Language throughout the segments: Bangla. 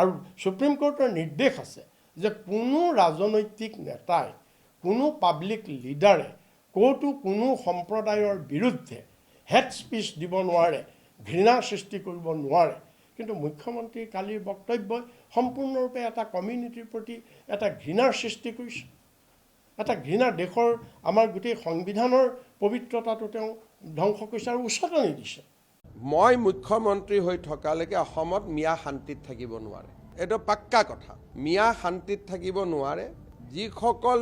আৰু সুপ্ৰিম কোৰ্টৰ নিৰ্দেশ আছে যে কোনো ৰাজনৈতিক নেতাই কোনো পাব্লিক লিডাৰে ক'তো কোনো সম্প্ৰদায়ৰ বিৰুদ্ধে হেড স্পীচ দিব নোৱাৰে ঘৃণা সৃষ্টি কৰিব নোৱাৰে। কিন্তু মুখ্যমন্ত্ৰীৰ কালিৰ বক্তব্যই সম্পূৰ্ণৰূপে এটা কমিউনিটিৰ প্ৰতি এটা ঘৃণাৰ সৃষ্টি কৰিছে। এটা ঘৃণা দেশৰ আমাৰ গোটেই সংবিধানৰ পবিত্ৰতাটো তেওঁ ধ্বংস কৰিছে আৰু উচতনি দিছে। মই মুখ্যমন্ত্ৰী হৈ থকালৈকে অসমত মিয়া শান্তিত থাকিব নোৱাৰে। এইটো পাক্কা কথা। মিয়া শান্তিত থাকিব নোৱাৰে। যিসকল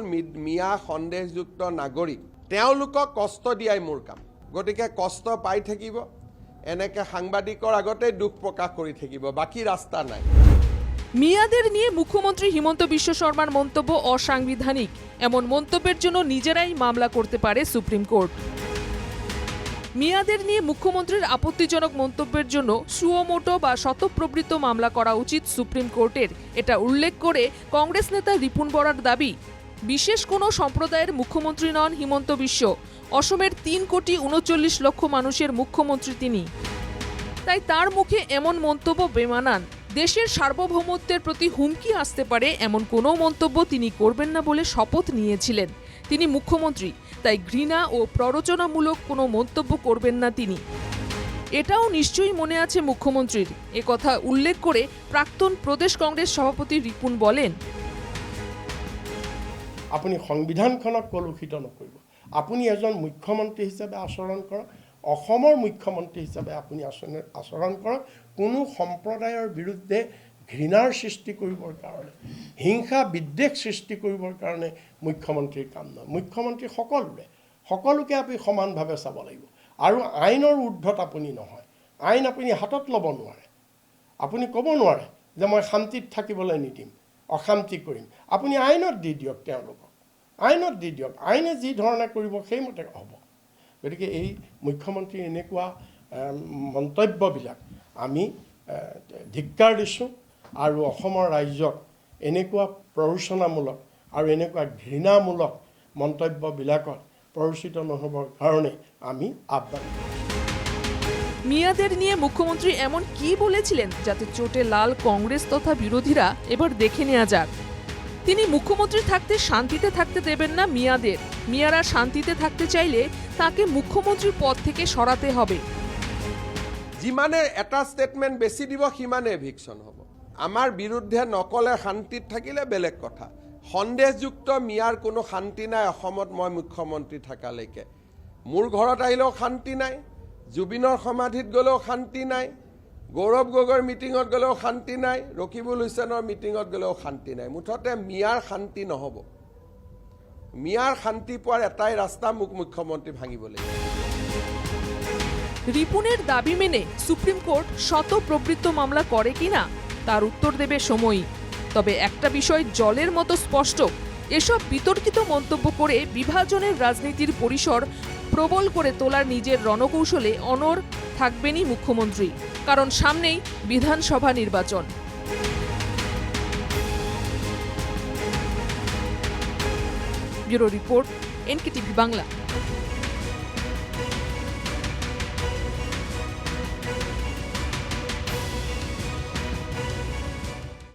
মিয়া সন্দেহযুক্ত নাগৰিক, তেওঁলোকক কষ্ট দিয়াই মোৰ কাম। গতিকে কষ্ট পাই থাকিব। এনেকৈ সাংবাদিকৰ আগতেই দুখ প্রকাশ কৰি থাকিব। বাকী ৰাস্তা নাই। মিয়াদের নিয়ে মুখ্যমন্ত্রী হিমন্ত বিশ্ব শর্মার মন্তব্য অসাংবিধানিক। এমন মন্তব্যের জন্য নিজেরাই মামলা করতে পারে সুপ্রিম কোর্ট। মিয়াদের নিয়ে মুখ্যমন্ত্রীর আপত্তিজনক মন্তব্যের জন্য সুয়মোটো বা শতপ্রবৃত্ত মামলা করা উচিত সুপ্রিম কোর্টের। এটা উল্লেখ করে কংগ্রেস নেতা রিপুন বরার দাবি, বিশেষ কোনো সম্প্রদায়ের মুখ্যমন্ত্রী নন হিমন্ত বিশ্ব। অসমের তিন কোটি উনচল্লিশ লক্ষ মানুষের মুখ্যমন্ত্রী তিনি। তাই তার মুখে এমন মন্তব্য বেমানান। দেশের সার্বভৌমত্বের প্রতি হুমকি আসতে পারে এমন কোনো মন্তব্য তিনি করবেন না বলে শপথ নিয়েছিলেন। তিনি মুখ্যমন্ত্রী, তাই ঘৃণা ও প্ররোচনামূলক কোনো মন্তব্য করবেন না তিনি। এটাও নিশ্চয়ই মনে আছে মুখ্যমন্ত্রীর। কথা উল্লেখ করে প্রাক্তন প্রদেশ কংগ্রেস সভাপতি রিপুন বলেন, আপুনি সংবিধানখনক কলুষিত নকৰিব। আপুনি এজন মুখ্যমন্ত্ৰী হিচাপে আচৰণ কৰক। অসমৰ মুখ্যমন্ত্ৰী হিচাপে আপুনি আচৰণ আচৰণ কৰক কোনো সম্প্ৰদায়ৰ বিৰুদ্ধে ঘৃণাৰ সৃষ্টি কৰিবৰ কাৰণে হিংসা বিদ্বেষ সৃষ্টি কৰিবৰ কাৰণে মুখ্যমন্ত্ৰীৰ কাম নহয়। মুখ্যমন্ত্ৰী সকলোৰে সকলোকে আপুনি সমানভাৱে চাব লাগিব। আৰু আইনৰ ঊৰ্ধত আপুনি নহয়। আইন আপুনি হাতত ল'ব নোৱাৰে। আপুনি ক'ব নোৱাৰে যে মই শান্তিত থাকিবলৈ নিদিম অশান্তি কৰিম। আপুনি আইনত দি দিয়ক তেওঁলোকক। আইনত দি দিয়ক। আইনে যি ধৰণে কৰিব সেইমতে হ'ব। গতিকে এই মুখ্যমন্ত্ৰীৰ এনেকুৱা মন্তব্যবিলাক আমি ধিক্কাৰ দিছোঁ আৰু অসমৰ ৰাইজক এনেকুৱা প্ৰৰোচনামূলক আৰু এনেকুৱা ঘৃণামূলক মন্তব্যবিলাকত প্ৰৰোচিত নহ'বৰ কাৰণে আমি আহ্বান মিয়াদের নিয়ে মুখ্যমন্ত্রী এমন কি বলেছিলেন যাতে চোটে লাল কংগ্রেস তথা বিরোধীরা এবার দেখে নেওয়া যাক? তিনি মুখ্যমন্ত্রী থাকতে শান্তিতে থাকতে দেবেন না মিয়াদের। মিয়ারা শান্তিতে থাকতে চাইলে তাকে মুখ্যমন্ত্রীর পদ থেকে সরাতে হবে। যিমানে এটা ষ্টেটমেণ্ট বেছি দিব, সিমানে এভিকশ্যন হ'ব। আমাৰ বিৰুদ্ধে নকলে শান্তিত থাকিলে বেলেগ কথা। সন্দেহযুক্ত মিয়াৰ কোনো শান্তি নাই অসমত মই মুখ্যমন্ত্ৰী থকালৈকে। মোৰ ঘৰত আহিলেও শান্তি নাই, জুবিনৰ সমাধিত গ'লেও শান্তি নাই গৌৰৱ গগৈৰ মিটিঙত গ'লেও শান্তি নাই, ৰকিবুল হুছেইনৰ মিটিঙত গ'লেও শান্তি নাই। মুঠতে মিয়াৰ শান্তি নহ'ব। মিয়াৰ শান্তি পোৱাৰ এটাই ৰাস্তা মোক মুখ্যমন্ত্ৰী ভাঙিব রিপুনের দাবি মেনে সুপ্রিম কোর্ট শত প্রবৃত্ত মামলা করে কিনা তার উত্তর দেবে সময়ই তবে একটা বিষয় জলের মতো স্পষ্ট। এসব বিতর্কিত মন্তব্য করে বিভাজনের রাজনীতির পরিসর প্রবল করে তোলার নিজের রণকৌশলে অনর থাকবেনই মুখ্যমন্ত্রী। কারণ সামনেই বিধানসভা নির্বাচন। Bureau report NKTV Bangla.